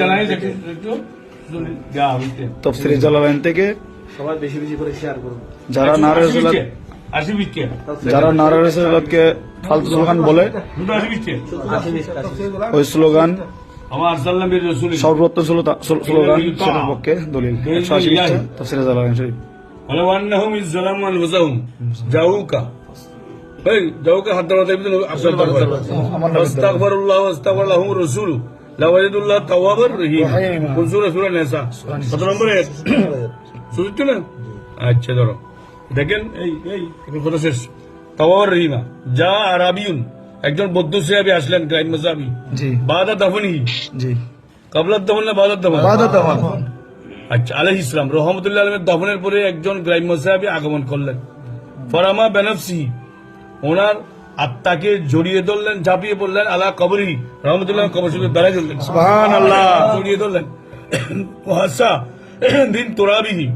জানাই একটু একটু যা হইতে তফসিরে জালালাইন থেকে সবাই বেশি বেশি করে শেয়ার করুন যারা নারে রসুলাত আশি বিচ্ছে যারা নারে রসুলাতকে ফালতু স্লোগান বলে দুটো আশি বিচ্ছে আশি বিশ আশি ওই স্লোগান আমার সাল্লাম বীর রসুল সর্বোত্তম স্লো- স্লোগান সেটার পক্ষে দলিল একশো আশি পৃষ্ঠা তফসিরে জালালাইন শরীফ ولو انهم اذ ظلموا انفسهم جاءوك এই যাওকে হাত ধরা দেবেন আফসাল আস্তাগফিরুল্লাহ লাওয়াজিদুল্লাহ তাওয়াবুর রহিম। কোন সূরা? সূরা নিসা। কত নম্বর? আয়াত শুনছো না? আচ্ছা ধরো। দেখেন এই এই কথা শেষ। তাওয়াবুর রহিমা। যা আরাবিউন একজন বৌদ্ধ সাহাবী আসলেন গ্রাইম মাসাবি বাদা দাফনি। জি। কাবলাত দফন না দফন? বাদা আচ্ছা আলহ ইসলাম রহমতুল্লাহ আলমের দফনের পরে একজন গ্রাম্য সাহেবী আগমন করলেন। ফরামা বেনফসি ওনার আত্মাকে জড়িয়ে ধরলেন ঝাঁপিয়ে পড়লেন আলা কবরি রহমতুল্লাহ কবর শরীফে বেড়াই ধরলেন সুবহানাল্লাহ। জড়িয়ে ধরলেন। হাসা দিন তোরাবিহি।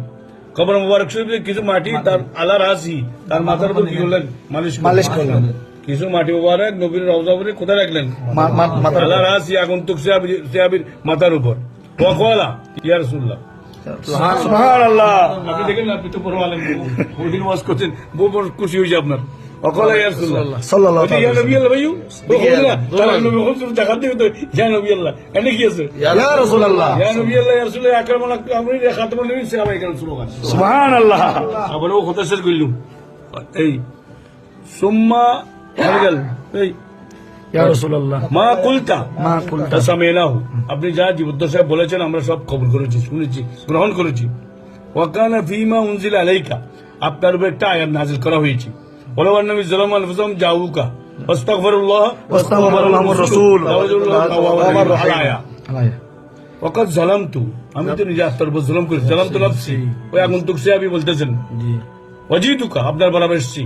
কবর মুবারক শরীফে কিছু মাটি তার আলা রাসি তার মাথার উপর কি করলেন? মালিশ মালিশ করলেন। কিছু মাটি মুবারক নবীর রওজা উপরে কোথায় রাখলেন? মা- মা- মাথার আলা রাসি আগন্তুক সাহাবী- মাথার উপর। ওয়াকওয়ালা ইয়া রাসূলুল্লাহ। সুবহানাল্লাহ। আপনি দেখেন আপনি তো বড় আলেম। ওদিন ওয়াজ করছেন বড় খুশি হয়েছে আপনার। অকলা ইয়া রাসূলুল্লাহ সাল্লাল্লাহু ওই যে ইয়া নবী আল্লাহ ভাইও ও বললা তারা নবী হুজুর দেখাতে তো ইয়া নবী আল্লাহ। এনে কি আছে? ইয়া রাসূলুল্লাহ। ইয়া নবী আল্লাহ ইয়া রাসূলুল্লাহ আকরাম আলাক আমরি খাতামুন নবী সাহাবা ইকরাম স্লোগান সুবহানাল্লাহ। আবার ও কথা শেষ করলুম এই সুম্মা হয়ে গেল। এই আপনি যা জীবদ্দ সাহেব বলেছেন আমরা সব খবর করেছি শুনেছি গ্রহণ করেছি। ওয়াকানা ফিমা উনজিল আলাইকা। আপনার উপর একটা আয়াত নাজিল করা হয়েছে। আমি তো নিজে আত্মার উপর জুলুম করি জালামতু নাফসি ওই আগন্তুক সাহেবই বলতেছেন জি ওয়াজিদুকা আপনার বরাবর এসেছি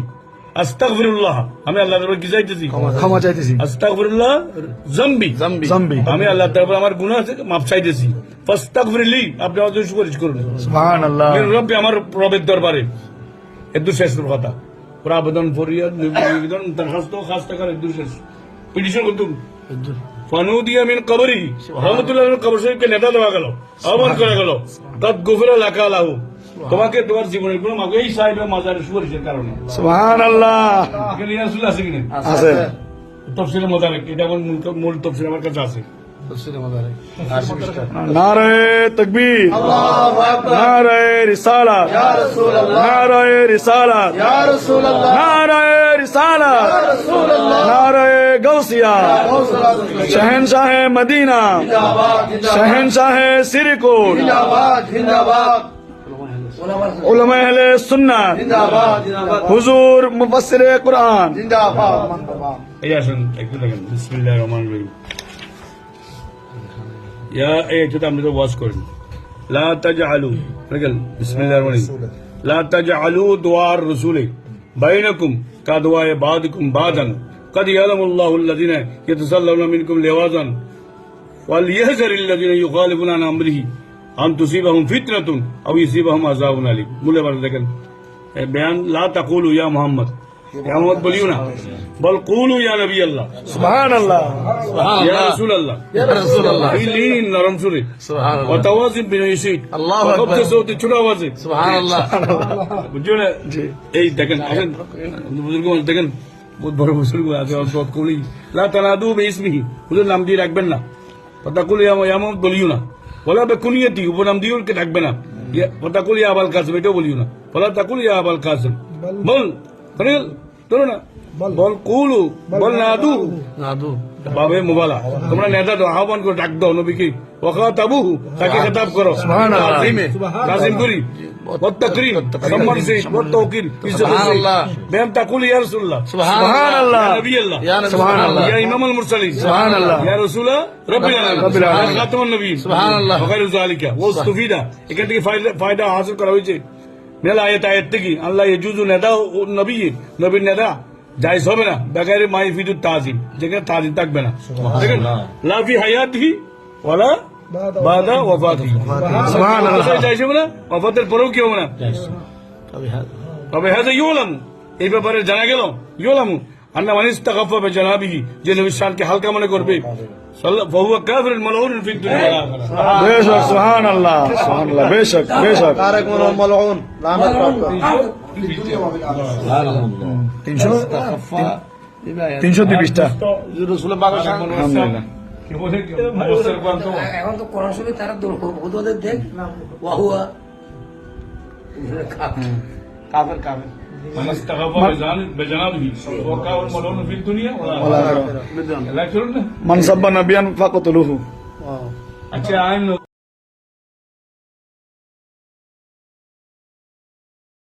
আস্তাগফিরুল্লাহ আমি আল্লাহর উপর কি চাইতেছি ক্ষমা চাইতেছি. আস্তাগফিরুল্লাহ জামবি জাম্বি আমি আল্লাহ তাআলা আমার গুনাহ থেকে মাপ চাইতেছি. ফাস্তাগফিরলি আপনি আমার জন্য সুপারিশ করুন। সুবহানাল্লাহ. মেরে রব্বি আমার রবের দরবারে। এদু শেষ কথা। ওরা আবেদন ফরিয়াদ নিবেদন দরখাস্ত খাস টাকার পিটিশন করতুম ফানুদিয়া মিন কবরি রহমতুল্লাহ কবর শরীফকে নেতা দেওয়া গেল। আহ্বান করা গেল। তৎ গুফরা লাকা লাহু। তোমাকে তোমার জীবনের কোনো মাগো এই সাহেবের মাজারের সুপারিশের কারণে। সুবহানাল্লাহ। ইয়াসুল আছে কিনা? আছে। তফসিলের মোতাবেক। এটা মূল তফসিল আমার কাছে আছে। तफसील नारे तकबीर। नारे रिसाला नारे रिसाला नारे रिसाला नारे गौसिया। शहनशाह है मदीना शहनशाह है सिरकोट उलमहले सुन्ना। हुजूर मुफसर कुरान। जिंदाबाद। ইয়া এই যেটা আমরা তো ওয়াজ করেন লা তাজআলু দেখেন বিসমিল্লাহির রহমানির রহিম লা তাজআলু দুআর রাসূলি বাইনাকুম কাদওয়া বাদকুম বাদান قد يعلم الله الذين يتسللون منكم لوازا وليحذر الذين يخالفون عن امره ان تصيبهم فتنه او يصيبهم عذاب اليم বলে বার দেখেন বয়ান লা তাকুলু ইয়া মুহাম্মদ ইয়া মুহাম্মদ বলিও না। বল কুলু ইয়া নবী আল্লাহ সুবহানাল্লাহ। ইয়া রাসূল আল্লাহ ইয়া রাসূলুল্লাহ। এই লিন নরম সুরে। সুবহানাল্লাহ। ওয়াতাওয়াজিব বিনয়সিত আল্লাহু ওয়াকফ আকবার। সৌতি ছোট আওয়াজে। সুবহানাল্লাহ। বুঝছ না? জি। এই দেখেন আসেন। বুজুর্গ দেখেন বহুত বড় বুজুর্গ আছে অল্প কলি লা তানাদু বিসমিহি হুজুর নাম দিয়ে রাখবেন না। ফাতাকুল ইয়া ইয়ামুদ বলিও না। ওলা বেকুনিয়াতি উপনাম কে ডাকবে না। ফাতাকুল ইয়া আবাল কাসিম এটাও বলিও না। ওলা তাকুল ইয়া আবাল কাসিম। বল বল ধরো না বল কুলু বল নাদু নাদু বাবে মোবালা তোমরা নেতা তো আহ্বান করে ডাক দাও নবীকে ওখা তাবু তাকে খেতাব করো সুবহানাল্লাহ। তাজিমে, তাজিম করি والتكريم সম্মান সে والتوقير সুবহানাল্লাহ। بهم تقول يا رسول الله সুবহানাল্লাহ يا نبي الله ইয়া সুবহানাল্লাহ يا امام المرسلين সুবহানাল্লাহ। يا رسول رب العالمين رب العالمين। يا خاتم النبيين সুবহানাল্লাহ। وغير ذلك واستفيد এখান থেকে ফায়দা- ফায়দা হাসিল করা হয়েছে মেলা আয়াত আয়াত থেকে আল্লাহ ইজুজু নেদা ও নবী নবীর নেদা জায়জ হবে না বেগারে মাই ফিদুত তাজিম যেখানে তাজিম থাকবে না দেখেন লাফি হায়াতি ওয়ালা বাদা ওয়াফাতি সুবহানাল্লাহ। জায়জ হবে না ওয়াফাতের পরেও কি হবে না তবে হ্যাঁ ইউলাম এই ব্যাপারে জানা গেল ইউলাম আন্না মানিস তাকাফা বেজানাবিহি যে নবীর শানকে হালকা মনে করবে বেশক আল্লাহ আল্লাহ বেশক বেশক তারেক মালউন লানত প্রাপ্ত আলহামদুলিল্লাহ তো এখন তো কোরআন শরীফ তারা দেখ ওয়াহুয়া। কাফের কাফের। মানিস তাকাফা বেজান- বেজানাবিহি ফাহুয়া কাফিরুন মালউনুন ফিদ দুনিয়া ওয়াল ওয়াল আখিরাহ। আখিরাহ। لا تقولنا